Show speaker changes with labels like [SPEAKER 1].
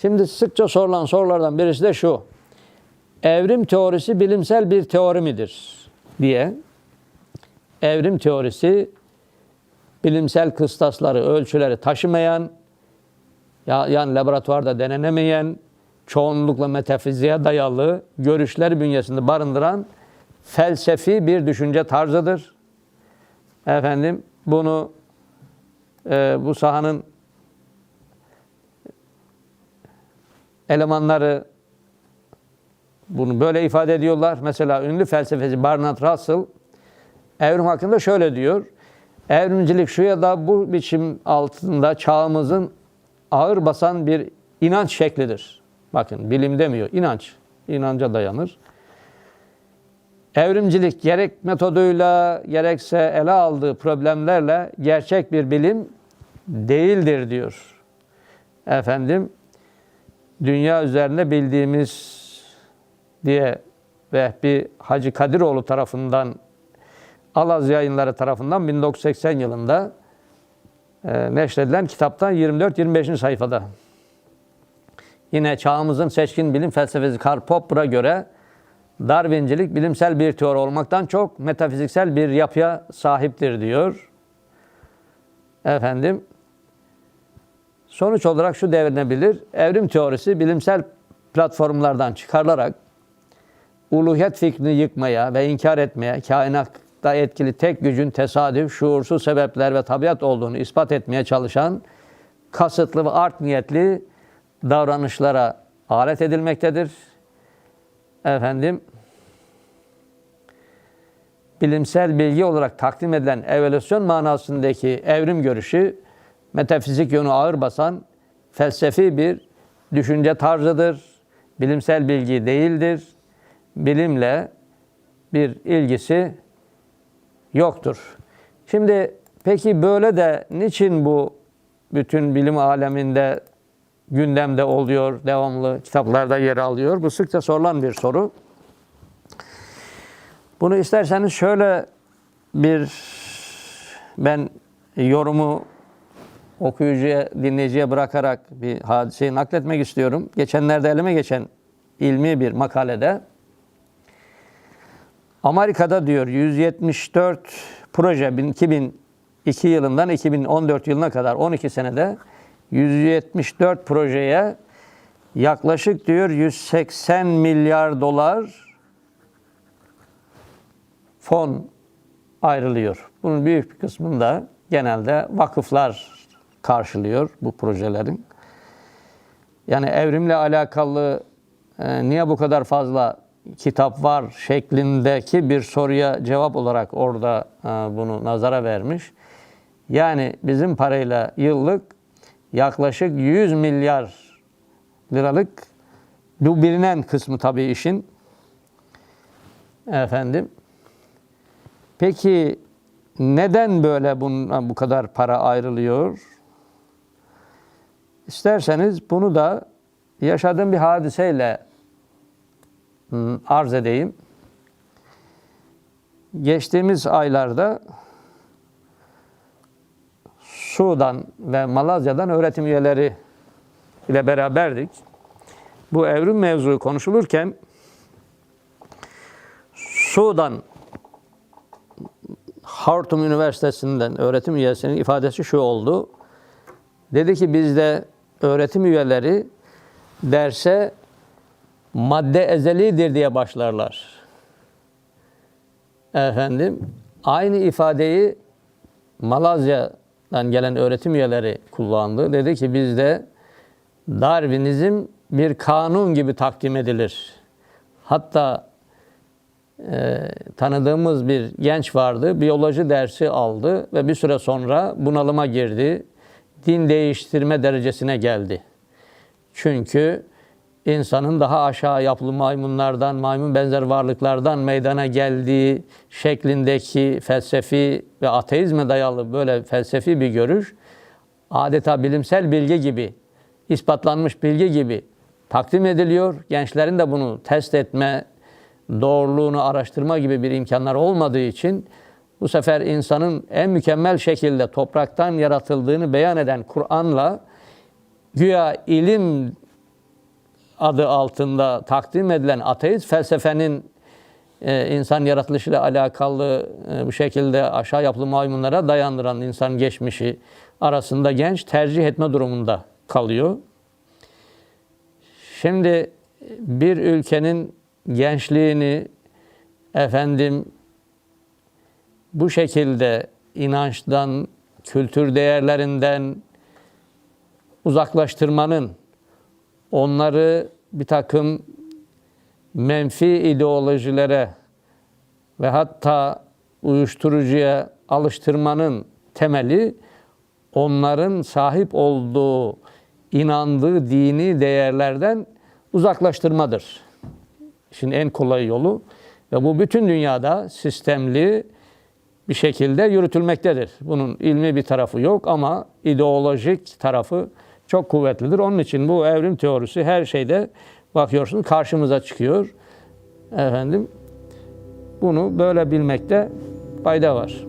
[SPEAKER 1] Şimdi sıkça sorulan sorulardan birisi de şu. Evrim teorisi bilimsel bir teori midir diye. Evrim teorisi bilimsel kıstasları, ölçüleri taşımayan, ya, yani laboratuvarda denenemeyen, çoğunlukla metafiziğe dayalı görüşler bünyesinde barındıran felsefi bir düşünce tarzıdır. Efendim bunu e, bu sahanın elemanları bunu böyle ifade ediyorlar. Mesela ünlü felsefeci Bernard Russell evrim hakkında şöyle diyor. Evrimcilik şu ya da bu biçim altında çağımızın ağır basan bir inanç şeklidir. Bakın bilim demiyor, inanç. İnanca dayanır. Evrimcilik gerek metoduyla gerekse ele aldığı problemlerle gerçek bir bilim değildir diyor. Efendim dünya üzerinde bildiğimiz diye Vehbi Hacı Kadiroğlu tarafından Alaz yayınları tarafından 1980 yılında e, neşredilen kitaptan 24-25. sayfada. Yine çağımızın seçkin bilim felsefesi Karl Popper'a göre Darwincilik bilimsel bir teori olmaktan çok metafiziksel bir yapıya sahiptir diyor. Efendim sonuç olarak şu devrilebilir. Evrim teorisi bilimsel platformlardan çıkarılarak uluhiyet fikrini yıkmaya ve inkar etmeye, kainatta etkili tek gücün tesadüf, şuursuz sebepler ve tabiat olduğunu ispat etmeye çalışan kasıtlı ve art niyetli davranışlara alet edilmektedir. Efendim, bilimsel bilgi olarak takdim edilen evolüsyon manasındaki evrim görüşü, metafizik yönü ağır basan felsefi bir düşünce tarzıdır. Bilimsel bilgi değildir. Bilimle bir ilgisi yoktur. Şimdi peki böyle de niçin bu bütün bilim aleminde gündemde oluyor, devamlı kitaplarda yer alıyor? Bu sıkça sorulan bir soru. Bunu isterseniz şöyle bir ben yorumu okuyucuya, dinleyiciye bırakarak bir hadiseyi nakletmek istiyorum. Geçenlerde elime geçen ilmi bir makalede Amerika'da diyor 174 proje 2002 yılından 2014 yılına kadar 12 senede 174 projeye yaklaşık diyor 180 milyar dolar fon ayrılıyor. Bunun büyük bir kısmını da genelde vakıflar karşılıyor bu projelerin. Yani evrimle alakalı e, niye bu kadar fazla kitap var şeklindeki bir soruya cevap olarak orada e, bunu nazara vermiş. Yani bizim parayla yıllık yaklaşık 100 milyar liralık bu bilinen kısmı tabii işin efendim. Peki neden böyle bundan bu kadar para ayrılıyor? İsterseniz bunu da yaşadığım bir hadiseyle ım, arz edeyim. Geçtiğimiz aylarda Sudan ve Malazya'dan öğretim üyeleri ile beraberdik. Bu evrim mevzu konuşulurken Sudan Hartum Üniversitesi'nden öğretim üyesinin ifadesi şu oldu. Dedi ki bizde öğretim üyeleri derse madde ezelidir diye başlarlar. Efendim aynı ifadeyi Malazya'dan gelen öğretim üyeleri kullandı. Dedi ki bizde Darwinizm bir kanun gibi takdim edilir. Hatta e, tanıdığımız bir genç vardı. Biyoloji dersi aldı ve bir süre sonra bunalıma girdi. Din değiştirme derecesine geldi. Çünkü insanın daha aşağı yapılı maymunlardan, maymun benzer varlıklardan meydana geldiği şeklindeki felsefi ve ateizme dayalı böyle felsefi bir görüş adeta bilimsel bilgi gibi, ispatlanmış bilgi gibi takdim ediliyor. Gençlerin de bunu test etme, doğruluğunu araştırma gibi bir imkanlar olmadığı için bu sefer insanın en mükemmel şekilde topraktan yaratıldığını beyan eden Kur'an'la güya ilim adı altında takdim edilen ateist felsefenin e, insan yaratılışıyla alakalı e, bu şekilde aşağı yapılı maymunlara dayandıran insan geçmişi arasında genç tercih etme durumunda kalıyor. Şimdi bir ülkenin gençliğini efendim bu şekilde inançtan, kültür değerlerinden uzaklaştırmanın, onları bir takım menfi ideolojilere ve hatta uyuşturucuya alıştırmanın temeli onların sahip olduğu, inandığı dini değerlerden uzaklaştırmadır. İşin en kolay yolu ve bu bütün dünyada sistemli bir şekilde yürütülmektedir. Bunun ilmi bir tarafı yok ama ideolojik tarafı çok kuvvetlidir. Onun için bu evrim teorisi her şeyde bakıyorsunuz karşımıza çıkıyor. Efendim bunu böyle bilmekte fayda var.